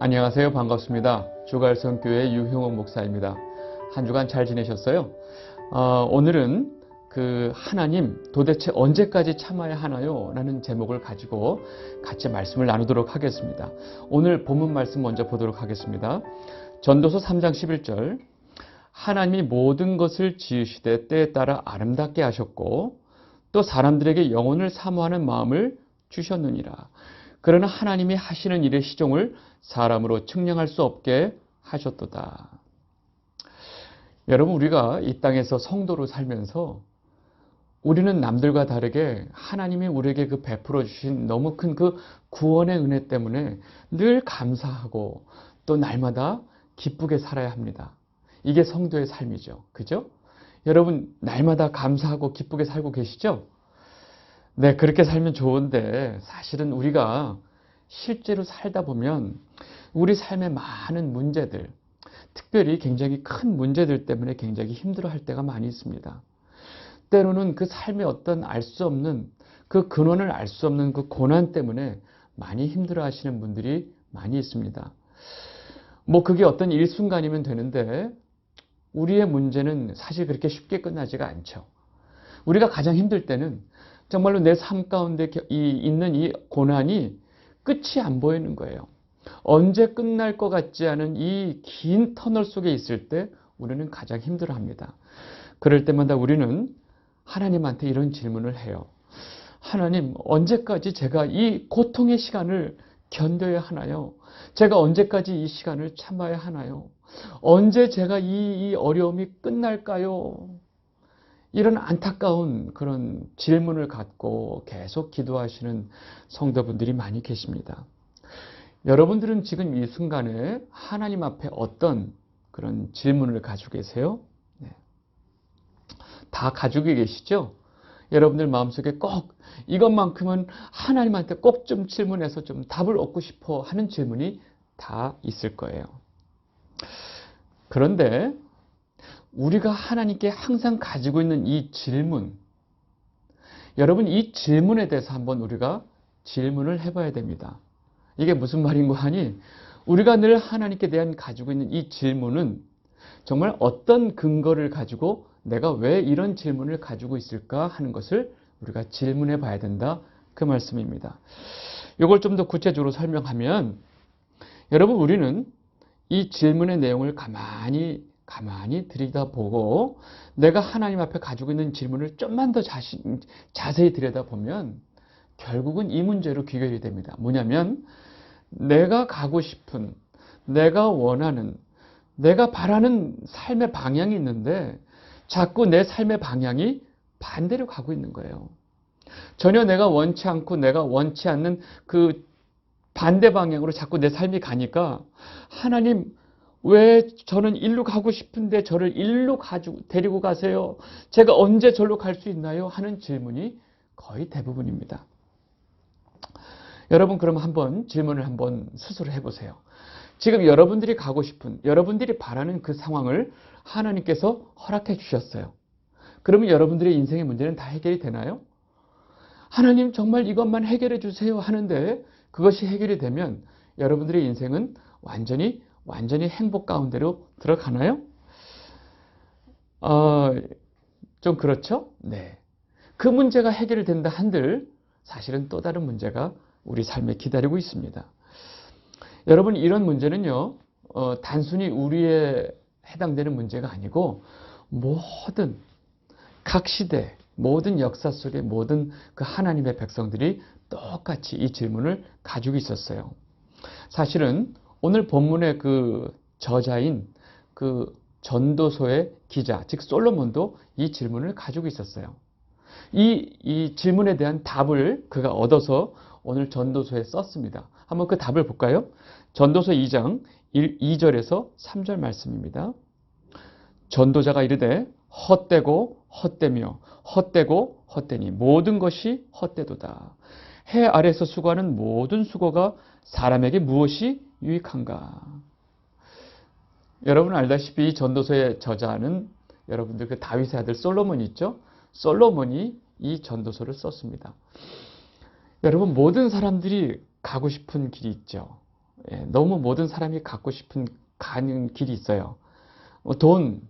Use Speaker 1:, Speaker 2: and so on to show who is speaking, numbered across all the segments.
Speaker 1: 안녕하세요. 반갑습니다. 주갈성교회 유형옥 목사입니다. 한 주간 잘 지내셨어요? 어, 오늘은 그 하나님 도대체 언제까지 참아야 하나요? 라는 제목을 가지고 같이 말씀을 나누도록 하겠습니다. 오늘 본문 말씀 먼저 보도록 하겠습니다. 전도서 3장 11절 하나님이 모든 것을 지으시되 때에 따라 아름답게 하셨고 또 사람들에게 영혼을 사모하는 마음을 주셨느니라. 그러나 하나님이 하시는 일의 시종을 사람으로 측량할 수 없게 하셨도다. 여러분, 우리가 이 땅에서 성도로 살면서 우리는 남들과 다르게 하나님이 우리에게 그 베풀어 주신 너무 큰 그 구원의 은혜 때문에 늘 감사하고 또 날마다 기쁘게 살아야 합니다. 이게 성도의 삶이죠. 그죠? 여러분, 날마다 감사하고 기쁘게 살고 계시죠? 네, 그렇게 살면 좋은데 사실은 우리가 실제로 살다 보면 우리 삶의 많은 문제들, 특별히 굉장히 큰 문제들 때문에 굉장히 힘들어 할 때가 많이 있습니다. 때로는 그 삶의 어떤 알 수 없는 그 근원을 알 수 없는 그 고난 때문에 많이 힘들어 하시는 분들이 많이 있습니다. 뭐 그게 어떤 일순간이면 되는데 우리의 문제는 사실 그렇게 쉽게 끝나지가 않죠. 우리가 가장 힘들 때는 정말로 내 삶 가운데 있는 이 고난이 끝이 안 보이는 거예요. 언제 끝날 것 같지 않은 이 긴 터널 속에 있을 때 우리는 가장 힘들어 합니다. 그럴 때마다 우리는 하나님한테 이런 질문을 해요. 하나님, 언제까지 제가 이 고통의 시간을 견뎌야 하나요? 제가 언제까지 이 시간을 참아야 하나요? 언제 제가 이, 이 어려움이 끝날까요? 이런 안타까운 그런 질문을 갖고 계속 기도하시는 성도분들이 많이 계십니다. 여러분들은 지금 이 순간에 하나님 앞에 어떤 그런 질문을 가지고 계세요? 네. 다 가지고 계시죠? 여러분들 마음속에 꼭 이것만큼은 하나님한테 꼭 좀 질문해서 좀 답을 얻고 싶어 하는 질문이 다 있을 거예요. 그런데 우리가 하나님께 항상 가지고 있는 이 질문, 여러분 이 질문에 대해서 한번 우리가 질문을 해봐야 됩니다. 이게 무슨 말인고 하니 우리가 늘 하나님께 대한 가지고 있는 이 질문은 정말 어떤 근거를 가지고 내가 왜 이런 질문을 가지고 있을까 하는 것을 우리가 질문해 봐야 된다. 그 말씀입니다. 이걸 좀 더 구체적으로 설명하면 여러분 우리는 이 질문의 내용을 가만히 가만히 들여다보고 내가 하나님 앞에 가지고 있는 질문을 좀만 더 자신, 자세히 들여다보면 결국은 이 문제로 귀결이 됩니다. 뭐냐면 내가 가고 싶은 내가 원하는 내가 바라는 삶의 방향이 있는데 자꾸 내 삶의 방향이 반대로 가고 있는 거예요. 전혀 내가 원치 않고 내가 원치 않는 그 반대 방향으로 자꾸 내 삶이 가니까 하나님 왜 저는 일로 가고 싶은데 저를 일로 가지고 데리고 가세요? 제가 언제 절로 갈 수 있나요? 하는 질문이 거의 대부분입니다. 여러분 그럼 한번 질문을 한번 스스로 해보세요. 지금 여러분들이 가고 싶은 여러분들이 바라는 그 상황을 하나님께서 허락해 주셨어요. 그러면 여러분들의 인생의 문제는 다 해결이 되나요? 하나님 정말 이것만 해결해 주세요 하는데 그것이 해결이 되면 여러분들의 인생은 완전히 완전히 행복 가운데로 들어가나요? 어, 좀 그렇죠? 네. 그 문제가 해결이 된다 한들 사실은 또 다른 문제가 우리 삶에 기다리고 있습니다. 여러분 이런 문제는요 어, 단순히 우리에 해당되는 문제가 아니고 모든 각 시대 모든 역사 속의 모든 그 하나님의 백성들이 똑같이 이 질문을 가지고 있었어요. 사실은 오늘 본문의 그 저자인 그 전도서의 기자, 즉 솔로몬도 이 질문을 가지고 있었어요. 이, 이 질문에 대한 답을 그가 얻어서 오늘 전도서에 썼습니다. 한번 그 답을 볼까요? 전도서 2장 1, 2절에서 3절 말씀입니다. 전도자가 이르되 헛되고 헛되며 헛되고 헛되니 모든 것이 헛되도다. 해 아래서 수고하는 모든 수고가 사람에게 무엇이 유익한가? 여러분 알다시피 전도서의 저자는 여러분들 그 다윗의 아들 솔로몬 있죠? 솔로몬이 이 전도서를 썼습니다. 여러분 모든 사람들이 가고 싶은 길이 있죠. 예, 너무 모든 사람이 갖고 싶은 가는 길이 있어요. 뭐 돈,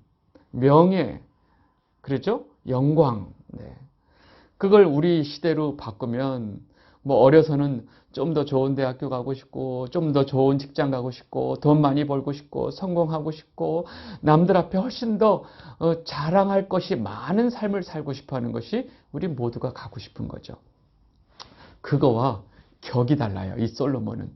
Speaker 1: 명예, 그렇죠? 영광. 네. 그걸 우리 시대로 바꾸면 뭐 어려서는 좀 더 좋은 대학교 가고 싶고 좀 더 좋은 직장 가고 싶고 돈 많이 벌고 싶고 성공하고 싶고 남들 앞에 훨씬 더 어, 자랑할 것이 많은 삶을 살고 싶어 하는 것이 우리 모두가 가고 싶은 거죠. 그거와 격이 달라요. 이 솔로몬은.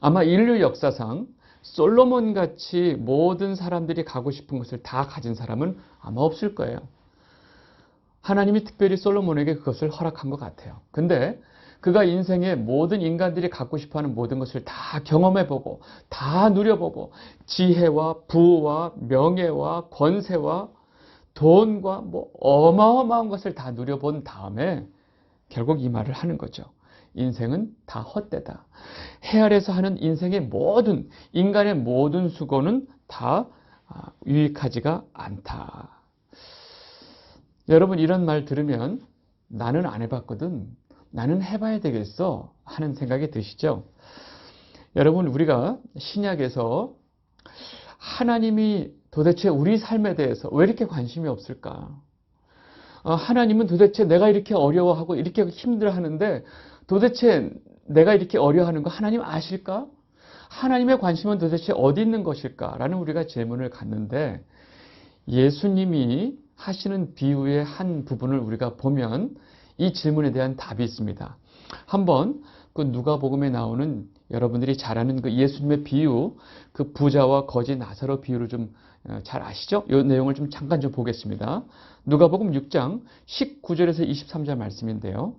Speaker 1: 아마 인류 역사상 솔로몬 같이 모든 사람들이 가고 싶은 것을 다 가진 사람은 아마 없을 거예요. 하나님이 특별히 솔로몬에게 그것을 허락한 것 같아요. 근데 그가 인생의 모든 인간들이 갖고 싶어 하는 모든 것을 다 경험해보고, 다 누려보고, 지혜와 부와 명예와 권세와 돈과 뭐 어마어마한 것을 다 누려본 다음에 결국 이 말을 하는 거죠. 인생은 다 헛되다. 해 아래서 하는 인생의 모든, 인간의 모든 수고는 다 아, 유익하지가 않다. 여러분, 이런 말 들으면 나는 안 해봤거든. 나는 해봐야 되겠어. 하는 생각이 드시죠? 여러분, 우리가 신약에서 하나님이 도대체 우리 삶에 대해서 왜 이렇게 관심이 없을까? 어, 하나님은 도대체 내가 이렇게 어려워하고 이렇게 힘들어하는데 도대체 내가 이렇게 어려워하는 거 하나님 아실까? 하나님의 관심은 도대체 어디 있는 것일까? 라는 우리가 질문을 갖는데 예수님이 하시는 비유의 한 부분을 우리가 보면 이 질문에 대한 답이 있습니다. 한번 그 누가복음에 나오는 여러분들이 잘 아는 그 예수님의 비유, 그 부자와 거지 나사로 비유를 좀 잘 아시죠? 이 내용을 좀 잠깐 좀 보겠습니다. 누가복음 6장 19절에서 23절 말씀인데요.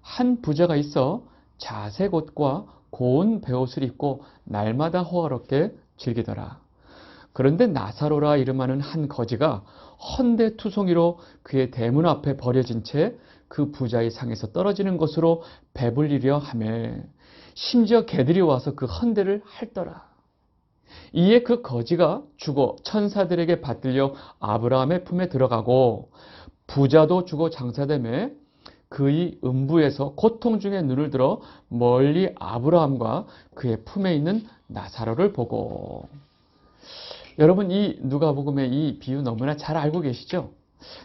Speaker 1: 한 부자가 있어 자색 옷과 고운 베옷을 입고 날마다 호화롭게 즐기더라. 그런데 나사로라 이름하는 한 거지가 헌데 투성이로 그의 대문 앞에 버려진 채 그 부자의 상에서 떨어지는 것으로 배불리려 하매 심지어 개들이 와서 그 헌데를 핥더라. 이에 그 거지가 죽어 천사들에게 받들려 아브라함의 품에 들어가고 부자도 죽어 장사됨에 그의 음부에서 고통 중에 눈을 들어 멀리 아브라함과 그의 품에 있는 나사로를 보고 여러분 이 누가복음의 이 비유 너무나 잘 알고 계시죠?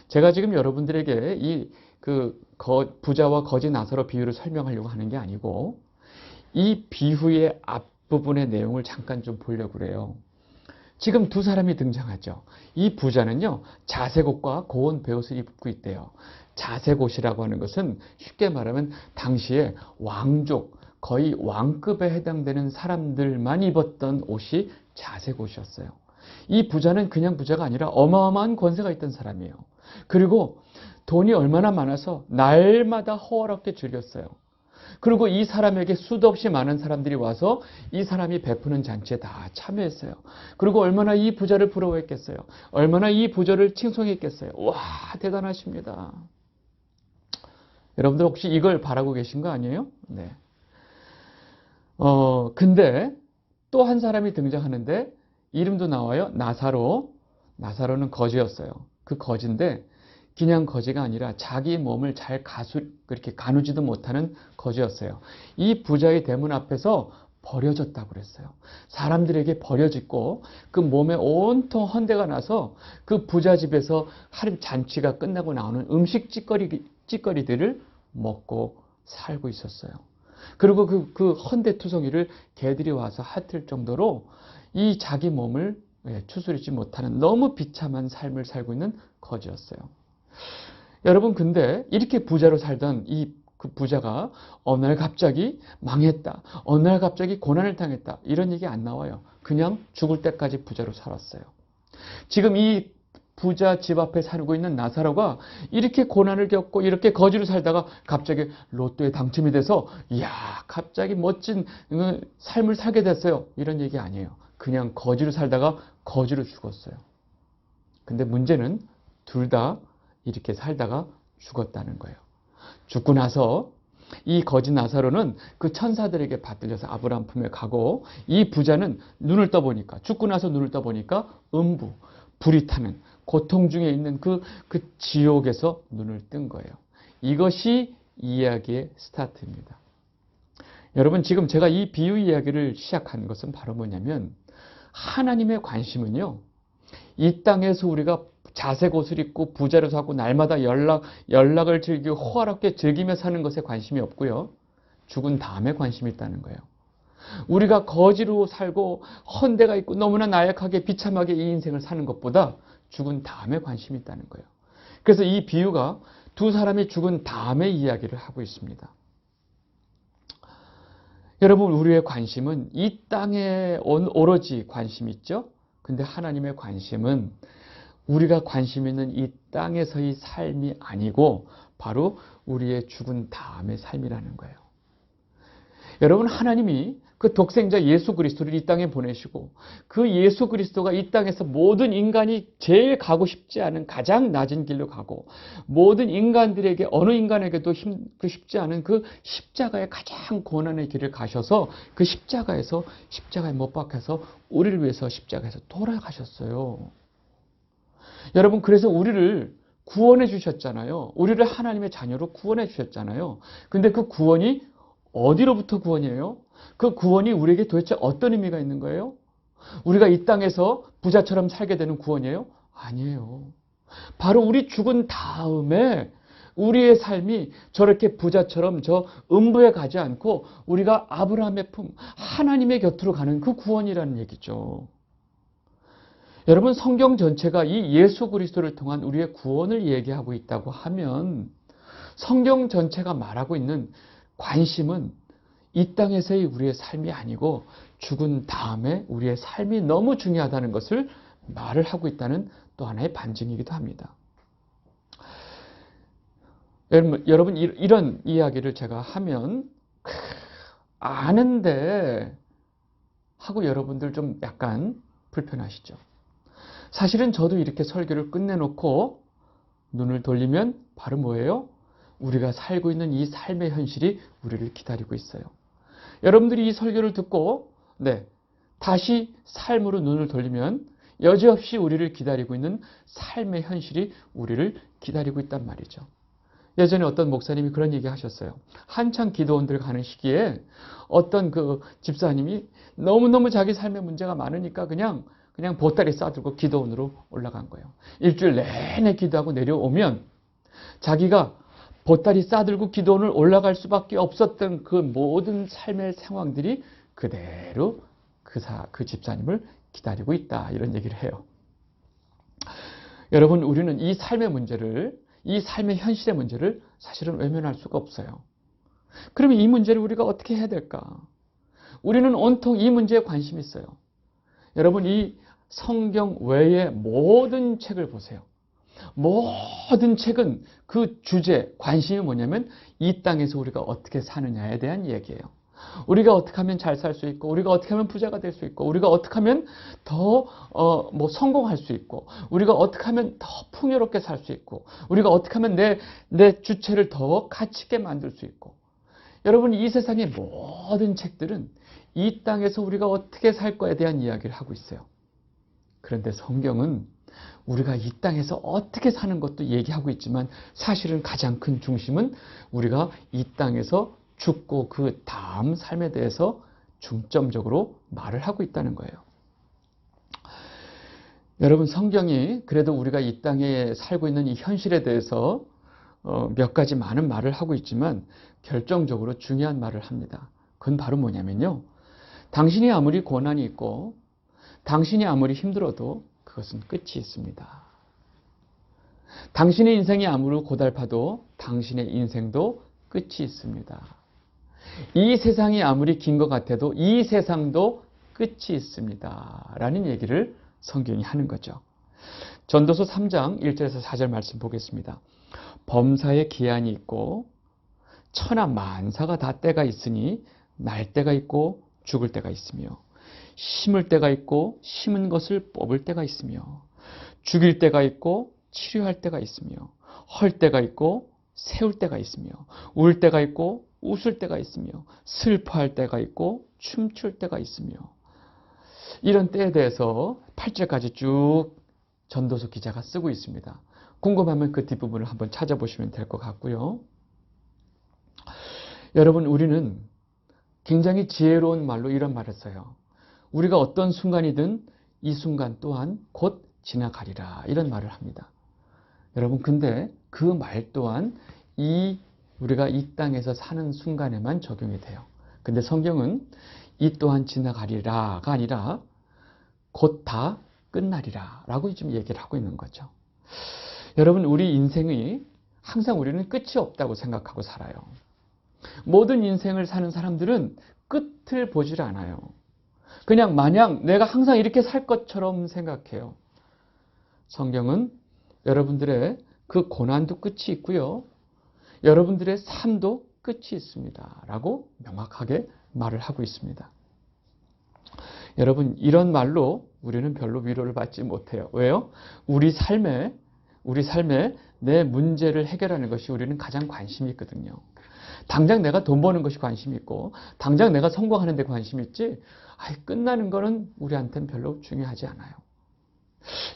Speaker 1: 제가 지금 여러분들에게 이 그 부자와 거지 나사로 비유를 설명하려고 하는 게 아니고 이 비유의 앞부분의 내용을 잠깐 좀 보려고 그래요. 지금 두 사람이 등장하죠. 이 부자는요, 자색옷과 고운 베옷을 입고 있대요. 자색옷이라고 하는 것은 쉽게 말하면 당시에 왕족, 거의 왕급에 해당되는 사람들만 입었던 옷이 자색옷이었어요. 이 부자는 그냥 부자가 아니라 어마어마한 권세가 있던 사람이에요. 그리고 돈이 얼마나 많아서 날마다 허락게 즐겼어요. 그리고 이 사람에게 수도 없이 많은 사람들이 와서 이 사람이 베푸는 잔치에 다 참여했어요. 그리고 얼마나 이 부자를 부러워했겠어요. 얼마나 이 부자를 칭송했겠어요. 와, 대단하십니다. 여러분들 혹시 이걸 바라고 계신 거 아니에요? 네. 어, 근데 또 한 사람이 등장하는데 이름도 나와요. 나사로. 나사로는 거지였어요. 그 거지인데 그냥 거지가 아니라 자기 몸을 잘 가수, 그렇게 가누지도 못하는 거지였어요. 이 부자의 대문 앞에서 버려졌다고 그랬어요. 사람들에게 버려졌고 그 몸에 온통 헌대가 나서 그 부자 집에서 하루 잔치가 끝나고 나오는 음식 찌꺼리, 찌꺼리들을 먹고 살고 있었어요. 그리고 그, 그 헌대투성이를 개들이 와서 핥을 정도로 이 자기 몸을 예, 추스리지 못하는 너무 비참한 삶을 살고 있는 거지였어요. 여러분 근데 이렇게 부자로 살던 이 그 부자가 어느 날 갑자기 망했다. 어느 날 갑자기 고난을 당했다. 이런 얘기 안 나와요. 그냥 죽을 때까지 부자로 살았어요. 지금 이 부자 집 앞에 살고 있는 나사로가 이렇게 고난을 겪고 이렇게 거지로 살다가 갑자기 로또에 당첨이 돼서 이야 갑자기 멋진 그 삶을 살게 됐어요. 이런 얘기 아니에요. 그냥 거지로 살다가 거지로 죽었어요. 근데 문제는 둘다 이렇게 살다가 죽었다는 거예요. 죽고 나서 이 거지 나사로는 그 천사들에게 받들려서 아브라함 품에 가고 이 부자는 눈을 떠보니까 죽고 나서 눈을 떠보니까 음부 불이 타는 고통 중에 있는 그, 그 지옥에서 눈을 뜬 거예요. 이것이 이야기의 스타트입니다. 여러분 지금 제가 이 비유 이야기를 시작한 것은 바로 뭐냐면 하나님의 관심은요. 이 땅에서 우리가 자색 옷을 입고 부자로 사고 날마다 연락 연락을 즐기고 호화롭게 즐기며 사는 것에 관심이 없고요. 죽은 다음에 관심이 있다는 거예요. 우리가 거지로 살고 헌대가 있고 너무나 나약하게 비참하게 이 인생을 사는 것보다 죽은 다음에 관심이 있다는 거예요. 그래서 이 비유가 두 사람이 죽은 다음에 이야기를 하고 있습니다. 여러분, 우리의 관심은 이 땅에 오로지 관심이 있죠? 근데 하나님의 관심은 우리가 관심 있는 이 땅에서의 삶이 아니고 바로 우리의 죽은 다음의 삶이라는 거예요. 여러분, 하나님이 그 독생자 예수 그리스도를 이 땅에 보내시고 그 예수 그리스도가 이 땅에서 모든 인간이 제일 가고 싶지 않은 가장 낮은 길로 가고 모든 인간들에게 어느 인간에게도 힘, 그 쉽지 않은 그 십자가의 가장 고난의 길을 가셔서 그 십자가에서 십자가에 못 박혀서 우리를 위해서 십자가에서 돌아가셨어요. 여러분 그래서 우리를 구원해 주셨잖아요. 우리를 하나님의 자녀로 구원해 주셨잖아요. 근데 그 구원이 어디로부터 구원이에요? 그 구원이 우리에게 도대체 어떤 의미가 있는 거예요? 우리가 이 땅에서 부자처럼 살게 되는 구원이에요? 아니에요. 바로 우리 죽은 다음에 우리의 삶이 저렇게 부자처럼 저 음부에 가지 않고 우리가 아브라함의 품, 하나님의 곁으로 가는 그 구원이라는 얘기죠. 여러분 성경 전체가 이 예수 그리스도를 통한 우리의 구원을 얘기하고 있다고 하면 성경 전체가 말하고 있는 관심은 이 땅에서의 우리의 삶이 아니고 죽은 다음에 우리의 삶이 너무 중요하다는 것을 말을 하고 있다는 또 하나의 반증이기도 합니다. 여러분, 이런 이야기를 제가 하면 아는데 하고 여러분들 좀 약간 불편하시죠. 사실은 저도 이렇게 설교를 끝내놓고 눈을 돌리면 바로 뭐예요? 우리가 살고 있는 이 삶의 현실이 우리를 기다리고 있어요. 여러분들이 이 설교를 듣고 네, 다시 삶으로 눈을 돌리면 여지없이 우리를 기다리고 있는 삶의 현실이 우리를 기다리고 있단 말이죠. 예전에 어떤 목사님이 그런 얘기 하셨어요. 한창 기도원들 가는 시기에 어떤 그 집사님이 너무너무 자기 삶의 문제가 많으니까 그냥 그냥 보따리 싸들고 기도원으로 올라간 거예요. 일주일 내내 기도하고 내려오면 자기가 보따리 싸들고 기도원을 올라갈 수밖에 없었던 그 모든 삶의 상황들이 그대로 그, 사, 그 집사님을 기다리고 있다. 이런 얘기를 해요. 여러분, 우리는 이 삶의 문제를, 이 삶의 현실의 문제를 사실은 외면할 수가 없어요. 그러면 이 문제를 우리가 어떻게 해야 될까? 우리는 온통 이 문제에 관심이 있어요. 여러분, 이 성경 외의 모든 책을 보세요. 모든 책은 그 주제, 관심이 뭐냐면 이 땅에서 우리가 어떻게 사느냐에 대한 얘기예요. 우리가 어떻게 하면 잘 살 수 있고, 우리가 어떻게 하면 부자가 될 수 있고, 우리가 어떻게 하면 더, 어, 뭐 성공할 수 있고, 우리가 어떻게 하면 더 풍요롭게 살 수 있고, 우리가 어떻게 하면 내, 내 주체를 더 가치 있게 만들 수 있고. 여러분, 이 세상의 모든 책들은 이 땅에서 우리가 어떻게 살 거에 대한 이야기를 하고 있어요. 그런데 성경은 우리가 이 땅에서 어떻게 사는 것도 얘기하고 있지만 사실은 가장 큰 중심은 우리가 이 땅에서 죽고 그 다음 삶에 대해서 중점적으로 말을 하고 있다는 거예요. 여러분 성경이 그래도 우리가 이 땅에 살고 있는 이 현실에 대해서 어, 몇 가지 많은 말을 하고 있지만 결정적으로 중요한 말을 합니다. 그건 바로 뭐냐면요. 당신이 아무리 고난이 있고 당신이 아무리 힘들어도 그것은 끝이 있습니다. 당신의 인생이 아무리 고달파도 당신의 인생도 끝이 있습니다. 이 세상이 아무리 긴 것 같아도 이 세상도 끝이 있습니다. 라는 얘기를 성경이 하는 거죠. 전도서 3장 1절에서 4절 말씀 보겠습니다. 범사의 기한이 있고 천하 만사가 다 때가 있으니 날 때가 있고 죽을 때가 있으며 심을 때가 있고 심은 것을 뽑을 때가 있으며 죽일 때가 있고 치료할 때가 있으며 헐 때가 있고 세울 때가 있으며 울 때가 있고 웃을 때가 있으며 슬퍼할 때가 있고 춤출 때가 있으며 이런 때에 대해서 8절까지 쭉 전도서 기자가 쓰고 있습니다. 궁금하면 그 뒷부분을 한번 찾아보시면 될 것 같고요. 여러분 우리는 굉장히 지혜로운 말로 이런 말을 써요. 우리가 어떤 순간이든 이 순간 또한 곧 지나가리라. 이런 말을 합니다. 여러분, 근데 그 말 또한 이 우리가 이 땅에서 사는 순간에만 적용이 돼요. 근데 성경은 이 또한 지나가리라가 아니라 곧 다 끝나리라 라고 지금 얘기를 하고 있는 거죠. 여러분, 우리 인생이 항상 우리는 끝이 없다고 생각하고 살아요. 모든 인생을 사는 사람들은 끝을 보질 않아요. 그냥 마냥 내가 항상 이렇게 살 것처럼 생각해요. 성경은 여러분들의 그 고난도 끝이 있고요. 여러분들의 삶도 끝이 있습니다. 라고 명확하게 말을 하고 있습니다. 여러분, 이런 말로 우리는 별로 위로를 받지 못해요. 왜요? 우리 삶에, 우리 삶에 내 문제를 해결하는 것이 우리는 가장 관심이 있거든요. 당장 내가 돈 버는 것이 관심이 있고, 당장 내가 성공하는 데 관심이 있지, 아이, 끝나는 거는 우리한테는 별로 중요하지 않아요.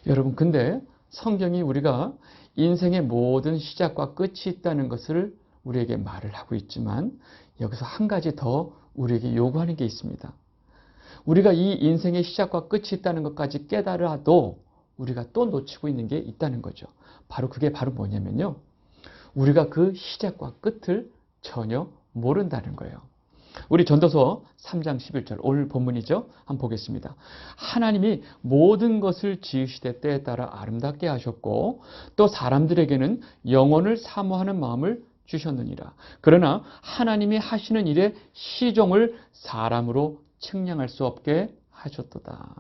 Speaker 1: 여러분, 근데 성경이 우리가 인생의 모든 시작과 끝이 있다는 것을 우리에게 말을 하고 있지만, 여기서 한 가지 더 우리에게 요구하는 게 있습니다. 우리가 이 인생의 시작과 끝이 있다는 것까지 깨달아도 우리가 또 놓치고 있는 게 있다는 거죠. 바로 그게 바로 뭐냐면요. 우리가 그 시작과 끝을 전혀 모른다는 거예요. 우리 전도서 3장 11절 오늘 본문이죠. 한번 보겠습니다. 하나님이 모든 것을 지으시되 때에 따라 아름답게 하셨고 또 사람들에게는 영혼을 사모하는 마음을 주셨느니라. 그러나 하나님이 하시는 일의 시종을 사람으로 측량할 수 없게 하셨도다.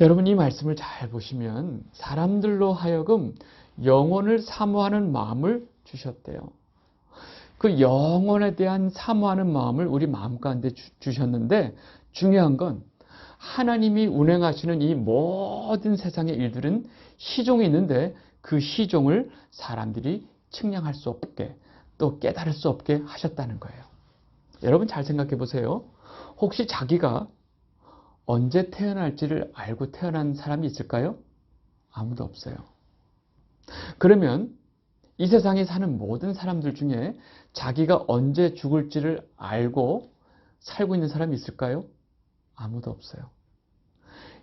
Speaker 1: 여러분 이 말씀을 잘 보시면 사람들로 하여금 영혼을 사모하는 마음을 주셨대요. 그 영혼에 대한 사모하는 마음을 우리 마음 가운데 주셨는데 중요한 건 하나님이 운행하시는 이 모든 세상의 일들은 시종이 있는데 그 시종을 사람들이 측량할 수 없게 또 깨달을 수 없게 하셨다는 거예요. 여러분 잘 생각해 보세요. 혹시 자기가 언제 태어날지를 알고 태어난 사람이 있을까요? 아무도 없어요. 그러면 이 세상에 사는 모든 사람들 중에 자기가 언제 죽을지를 알고 살고 있는 사람이 있을까요? 아무도 없어요.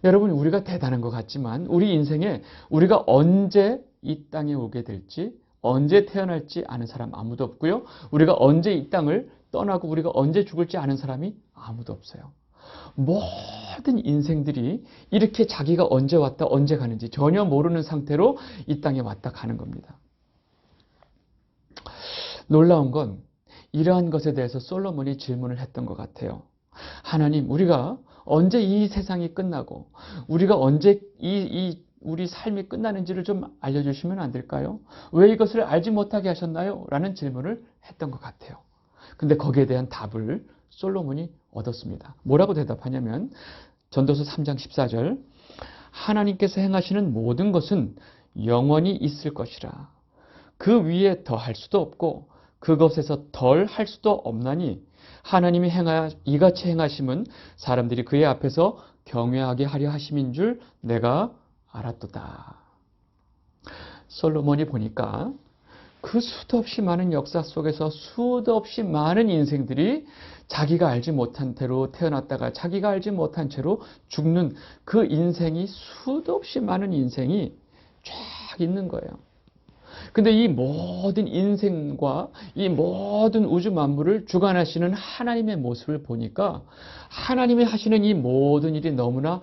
Speaker 1: 여러분, 우리가 대단한 것 같지만 우리 인생에 우리가 언제 이 땅에 오게 될지, 언제 태어날지 아는 사람 아무도 없고요. 우리가 언제 이 땅을 떠나고 우리가 언제 죽을지 아는 사람이 아무도 없어요. 모든 인생들이 이렇게 자기가 언제 왔다 언제 가는지 전혀 모르는 상태로 이 땅에 왔다 가는 겁니다. 놀라운 건 이러한 것에 대해서 솔로몬이 질문을 했던 것 같아요. 하나님, 우리가 언제 이 세상이 끝나고 우리가 언제 이, 이 우리 삶이 끝나는지를 좀 알려주시면 안 될까요? 왜 이것을 알지 못하게 하셨나요? 라는 질문을 했던 것 같아요. 근데 거기에 대한 답을 솔로몬이 얻었습니다. 뭐라고 대답하냐면 전도서 3장 14절 하나님께서 행하시는 모든 것은 영원히 있을 것이라. 그 위에 더할 수도 없고 그것에서 덜 할 수도 없나니 하나님이 행하 이같이 행하심은 사람들이 그의 앞에서 경외하게 하려 하심인 줄 내가 알았도다. 솔로몬이 보니까 그 수도 없이 많은 역사 속에서 수도 없이 많은 인생들이 자기가 알지 못한 대로 태어났다가 자기가 알지 못한 채로 죽는 그 인생이 수도 없이 많은 인생이 쫙 있는 거예요. 근데 이 모든 인생과 이 모든 우주 만물을 주관하시는 하나님의 모습을 보니까 하나님이 하시는 이 모든 일이 너무나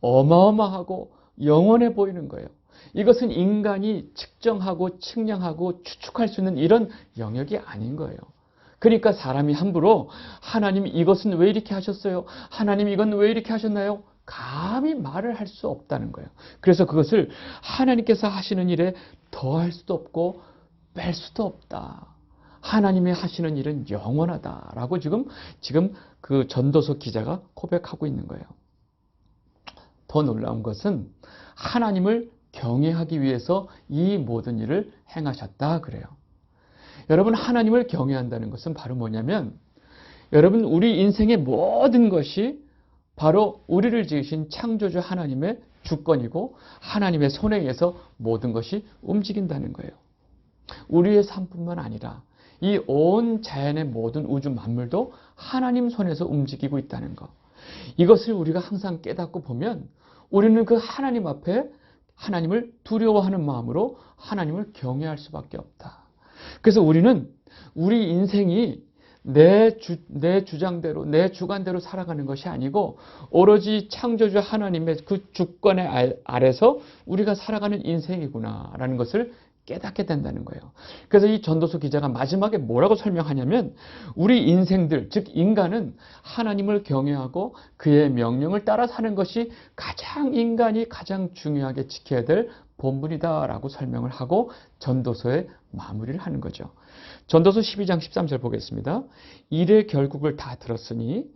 Speaker 1: 어마어마하고 영원해 보이는 거예요. 이것은 인간이 측정하고 측량하고 추측할 수 있는 이런 영역이 아닌 거예요. 그러니까 사람이 함부로 하나님 이것은 왜 이렇게 하셨어요? 하나님 이건 왜 이렇게 하셨나요? 감히 말을 할 수 없다는 거예요. 그래서 그것을 하나님께서 하시는 일에 더할 수도 없고 뺄 수도 없다. 하나님이 하시는 일은 영원하다라고 지금 지금 그 전도서 기자가 고백하고 있는 거예요. 더 놀라운 것은 하나님을 경외하기 위해서 이 모든 일을 행하셨다 그래요. 여러분 하나님을 경외한다는 것은 바로 뭐냐면 여러분 우리 인생의 모든 것이 바로 우리를 지으신 창조주 하나님의 주권이고 하나님의 손에 의해서 모든 것이 움직인다는 거예요. 우리의 삶뿐만 아니라 이 온 자연의 모든 우주 만물도 하나님 손에서 움직이고 있다는 것. 이것을 우리가 항상 깨닫고 보면 우리는 그 하나님 앞에 하나님을 두려워하는 마음으로 하나님을 경외할 수밖에 없다. 그래서 우리는 우리 인생이 내, 주, 내 주장대로, 내 주관대로 살아가는 것이 아니고 오로지 창조주 하나님의 그 주권의 아래서 우리가 살아가는 인생이구나라는 것을 깨닫게 된다는 거예요. 그래서 이 전도서 기자가 마지막에 뭐라고 설명하냐면 우리 인생들, 즉 인간은 하나님을 경외하고 그의 명령을 따라 사는 것이 가장 인간이 가장 중요하게 지켜야 될 본분이다라고 설명을 하고 전도서의 마무리를 하는 거죠. 전도서 12장 13절 보겠습니다. 일의 결국을 다 들었으니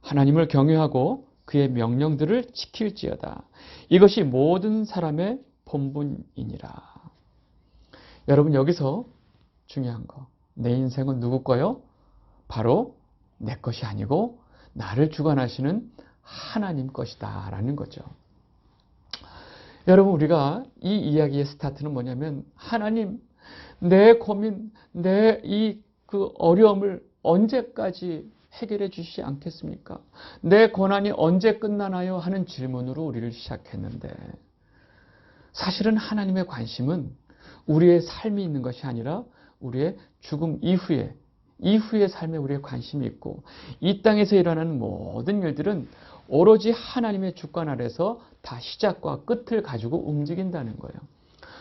Speaker 1: 하나님을 경외하고 그의 명령들을 지킬지어다. 이것이 모든 사람의 본분이니라. 여러분 여기서 중요한 거. 내 인생은 누구 거요? 바로 내 것이 아니고 나를 주관하시는 하나님 것이다 라는 거죠. 여러분 우리가 이 이야기의 스타트는 뭐냐면 하나님 내 고민, 내 이 그 어려움을 언제까지 해결해 주시지 않겠습니까? 내 고난이 언제 끝나나요? 하는 질문으로 우리를 시작했는데 사실은 하나님의 관심은 우리의 삶이 있는 것이 아니라 우리의 죽음 이후에 이후의 삶에 우리의 관심이 있고 이 땅에서 일어나는 모든 일들은 오로지 하나님의 주권 아래서 다 시작과 끝을 가지고 움직인다는 거예요.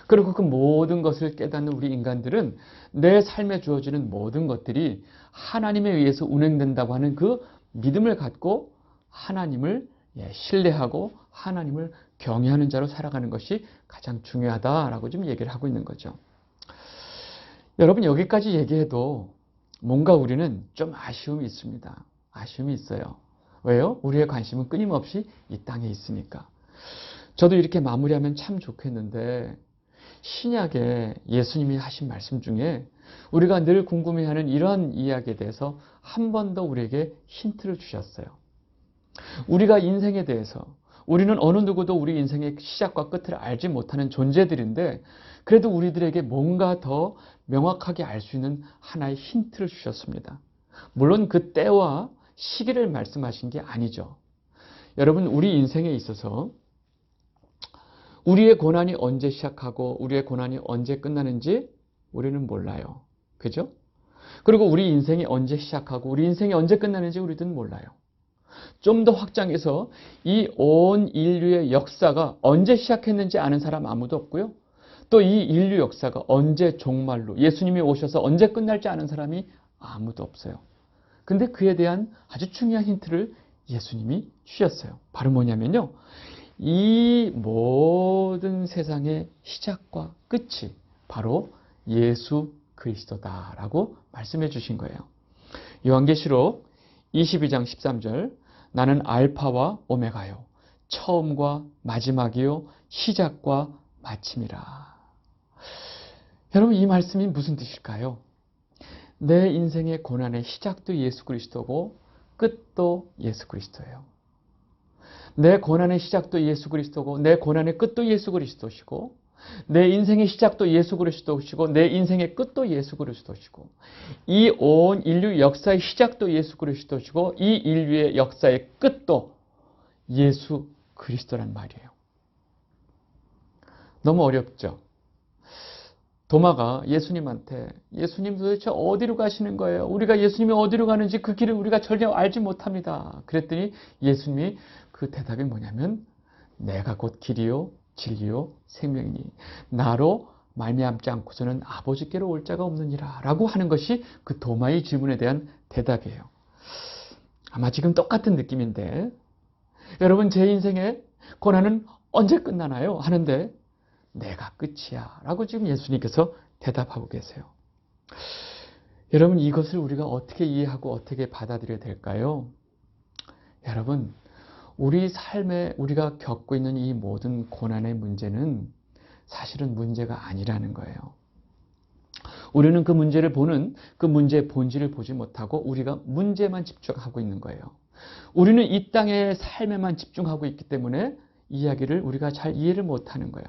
Speaker 1: 그리고 그 모든 것을 깨닫는 우리 인간들은 내 삶에 주어지는 모든 것들이 하나님에 의해서 운행된다고 하는 그 믿음을 갖고 하나님을 예, 신뢰하고 하나님을 경외하는 자로 살아가는 것이 가장 중요하다라고 좀 얘기를 하고 있는 거죠. 여러분 여기까지 얘기해도 뭔가 우리는 좀 아쉬움이 있습니다. 아쉬움이 있어요. 왜요? 우리의 관심은 끊임없이 이 땅에 있으니까. 저도 이렇게 마무리하면 참 좋겠는데 신약에 예수님이 하신 말씀 중에 우리가 늘 궁금해하는 이런 이야기에 대해서 한 번 더 우리에게 힌트를 주셨어요. 우리가 인생에 대해서 우리는 어느 누구도 우리 인생의 시작과 끝을 알지 못하는 존재들인데 그래도 우리들에게 뭔가 더 명확하게 알 수 있는 하나의 힌트를 주셨습니다. 물론 그 때와 시기를 말씀하신 게 아니죠. 여러분 우리 인생에 있어서 우리의 고난이 언제 시작하고 우리의 고난이 언제 끝나는지 우리는 몰라요. 그죠? 그리고 우리 인생이 언제 시작하고 우리 인생이 언제 끝나는지 우리는 몰라요. 좀 더 확장해서 이 온 인류의 역사가 언제 시작했는지 아는 사람 아무도 없고요. 또 이 인류 역사가 언제 종말로 예수님이 오셔서 언제 끝날지 아는 사람이 아무도 없어요. 근데 그에 대한 아주 중요한 힌트를 예수님이 주셨어요. 바로 뭐냐면요. 이 모든 세상의 시작과 끝이 바로 예수 그리스도다라고 말씀해 주신 거예요. 요한계시록 22장 13절 나는 알파와 오메가요 처음과 마지막이요 시작과 마침이라. 여러분 이 말씀이 무슨 뜻일까요? 내 인생의 고난의 시작도 예수 그리스도고 끝도 예수 그리스도예요. 내 고난의 시작도 예수 그리스도고 내 고난의 끝도 예수 그리스도시고 내 인생의 시작도 예수 그리스도시고 내 인생의 끝도 예수 그리스도시고 이 온 인류 역사의 시작도 예수 그리스도시고 이 인류의 역사의 끝도 예수 그리스도란 말이에요. 너무 어렵죠? 도마가 예수님한테 예수님 도대체 어디로 가시는 거예요? 우리가 예수님이 어디로 가는지 그 길을 우리가 전혀 알지 못합니다. 그랬더니 예수님이 그 대답이 뭐냐면 내가 곧 길이요 진리요 생명이니 나로 말미암지 않고서는 아버지께로 올 자가 없느니라 라고 하는 것이 그 도마의 질문에 대한 대답이에요. 아마 지금 똑같은 느낌인데 여러분 제 인생의 고난은 언제 끝나나요? 하는데 내가 끝이야. 라고 지금 예수님께서 대답하고 계세요. 여러분, 이것을 우리가 어떻게 이해하고 어떻게 받아들여야 될까요? 여러분, 우리 삶에 우리가 겪고 있는 이 모든 고난의 문제는 사실은 문제가 아니라는 거예요. 우리는 그 문제를 보는 그 문제의 본질을 보지 못하고 우리가 문제만 집중하고 있는 거예요. 우리는 이 땅의 삶에만 집중하고 있기 때문에 이야기를 우리가 잘 이해를 못하는 거예요.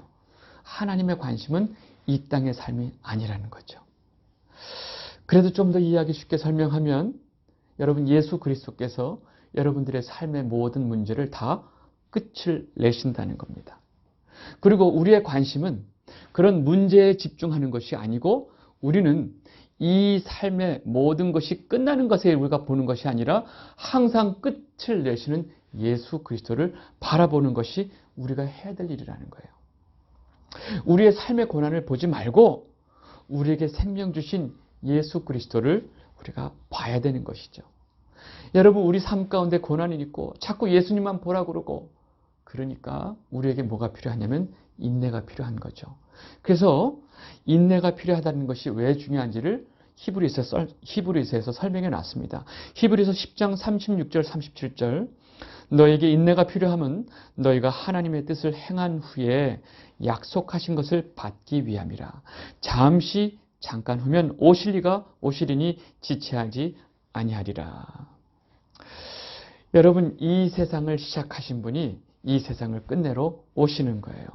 Speaker 1: 하나님의 관심은 이 땅의 삶이 아니라는 거죠. 그래도 좀 더 이해하기 쉽게 설명하면 여러분 예수 그리스도께서 여러분들의 삶의 모든 문제를 다 끝을 내신다는 겁니다. 그리고 우리의 관심은 그런 문제에 집중하는 것이 아니고 우리는 이 삶의 모든 것이 끝나는 것에 우리가 보는 것이 아니라 항상 끝을 내시는 예수 그리스도를 바라보는 것이 우리가 해야 될 일이라는 거예요. 우리의 삶의 고난을 보지 말고 우리에게 생명 주신 예수 그리스도를 우리가 봐야 되는 것이죠. 여러분, 우리 삶 가운데 고난이 있고 자꾸 예수님만 보라 그러고 그러니까 우리에게 뭐가 필요하냐면 인내가 필요한 거죠. 그래서 인내가 필요하다는 것이 왜 중요한지를 히브리서에서, 히브리서 에서 설명해 놨습니다. 히브리서 10장 36절 37절 너에게 인내가 필요함은 너희가 하나님의 뜻을 행한 후에 약속하신 것을 받기 위함이라. 잠시 잠깐 후면 오실 리가 오시리니 지체하지 아니하리라. 여러분 이 세상을 시작하신 분이 이 세상을 끝내러 오시는 거예요.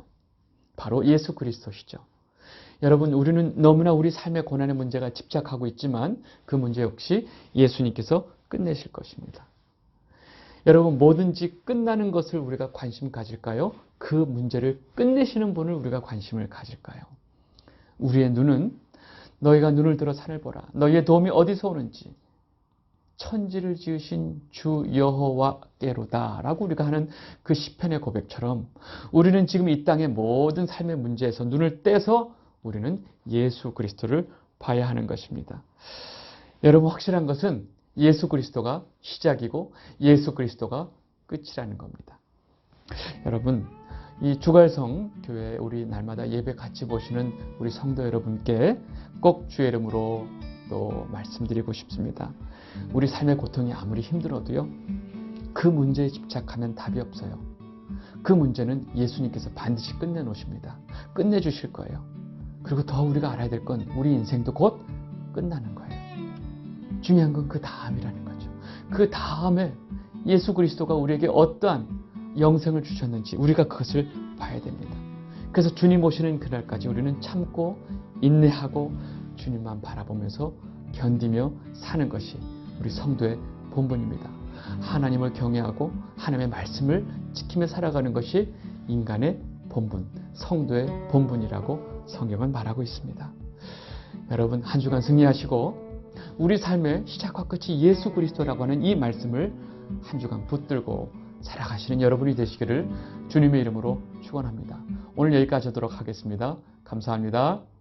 Speaker 1: 바로 예수 그리스도시죠. 여러분 우리는 너무나 우리 삶의 고난의 문제가 집착하고 있지만 그 문제 역시 예수님께서 끝내실 것입니다. 여러분 뭐든지 끝나는 것을 우리가 관심 가질까요? 그 문제를 끝내시는 분을 우리가 관심을 가질까요? 우리의 눈은 너희가 눈을 들어 산을 보라. 너희의 도움이 어디서 오는지 천지를 지으신 주 여호와께로다라고 우리가 하는 그 시편의 고백처럼 우리는 지금 이 땅의 모든 삶의 문제에서 눈을 떼서 우리는 예수 그리스도를 봐야 하는 것입니다. 여러분 확실한 것은 예수 그리스도가 시작이고 예수 그리스도가 끝이라는 겁니다. 여러분 이 주갈성 교회 우리 날마다 예배 같이 보시는 우리 성도 여러분께 꼭 주의 이름으로 또 말씀드리고 싶습니다. 우리 삶의 고통이 아무리 힘들어도요. 그 문제에 집착하면 답이 없어요. 그 문제는 예수님께서 반드시 끝내놓으십니다. 끝내주실 거예요. 그리고 더 우리가 알아야 될 건 우리 인생도 곧 끝나는 거예요. 중요한 건 그 다음이라는 거죠. 그 다음에 예수 그리스도가 우리에게 어떠한 영생을 주셨는지 우리가 그것을 봐야 됩니다. 그래서 주님 오시는 그날까지 우리는 참고 인내하고 주님만 바라보면서 견디며 사는 것이 우리 성도의 본분입니다. 하나님을 경외하고 하나님의 말씀을 지키며 살아가는 것이 인간의 본분, 성도의 본분이라고 성경은 말하고 있습니다. 여러분 한 주간 승리하시고 우리 삶의 시작과 끝이 예수 그리스도라고 하는 이 말씀을 한 주간 붙들고 살아가시는 여러분이 되시기를 주님의 이름으로 축원합니다. 오늘 여기까지 하도록 하겠습니다. 감사합니다.